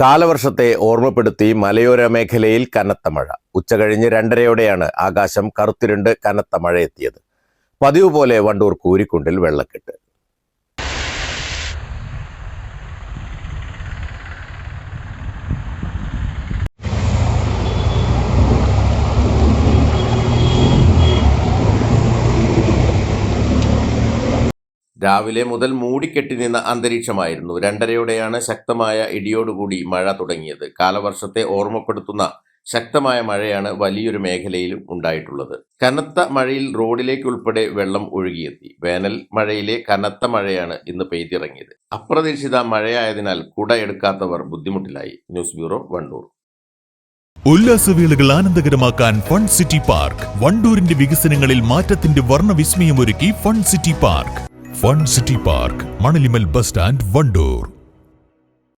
കാലവർഷത്തെ ഓർമ്മപ്പെടുത്തി മലയോര മേഖലയിൽ കനത്ത മഴ. ഉച്ചകഴിഞ്ഞ് രണ്ടരയോടെയാണ് ആകാശം കറുത്തിരുണ്ട് കനത്ത മഴ എത്തിയത് പതിവ് പോലെ വണ്ടൂർ കൂരിക്കുണ്ടിൽ വെള്ളക്കെട്ട്. രാവിലെ മുതൽ മൂടിക്കെട്ടി നിന്ന അന്തരീക്ഷമായിരുന്നു. രണ്ടരയോടെയാണ് ശക്തമായ ഇടിയോടുകൂടി മഴ തുടങ്ങിയത്. കാലവർഷത്തെ ഓർമ്മപ്പെടുത്തുന്ന ശക്തമായ മഴയാണ് വലിയൊരു മേഖലയിലും ഉണ്ടായിട്ടുള്ളത്. കനത്ത മഴയിൽ റോഡിലേക്കുൾപ്പെടെ വെള്ളം ഒഴുകിയെത്തി. വേനൽ മഴയിലെ കനത്ത മഴയാണ് ഇന്ന് പെയ്തിറങ്ങിയത്. അപ്രതീക്ഷിത മഴയായതിനാൽ കുട എടുക്കാത്തവർ ബുദ്ധിമുട്ടിലായി. News bureau Wandoor. ഉല്ലാസവേളകൾ ആനന്ദകരമാക്കാൻ ഫൺ സിറ്റി പാർക്ക്. വണ്ടൂരിന്റെ വികസനങ്ങളിൽ മാറ്റത്തിന്റെ വർണവിസ്മയം ഒരുക്കി fun city park. Fun city park Manalimal bus stand Wandoor.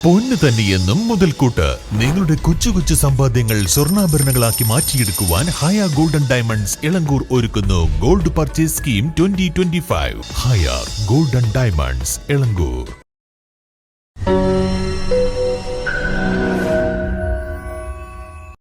പൊന്ന് തന്നെയെന്നും മുതൽക്കൂട്ട്. നിങ്ങളുടെ കൊച്ചു കൊച്ചു സമ്പാദ്യങ്ങൾ സ്വർണാഭരണങ്ങളാക്കി മാറ്റിയെടുക്കുവാൻ ഹയ ഗോൾഡൻ ഡയമണ്ട്സ് ഇളങ്കൂർ ഒരുക്കുന്നു. Gold purchase scheme twenty twenty five ഹയ ഗോൾഡൻ ഡയമണ്ട്സ് ഇളങ്കൂർ.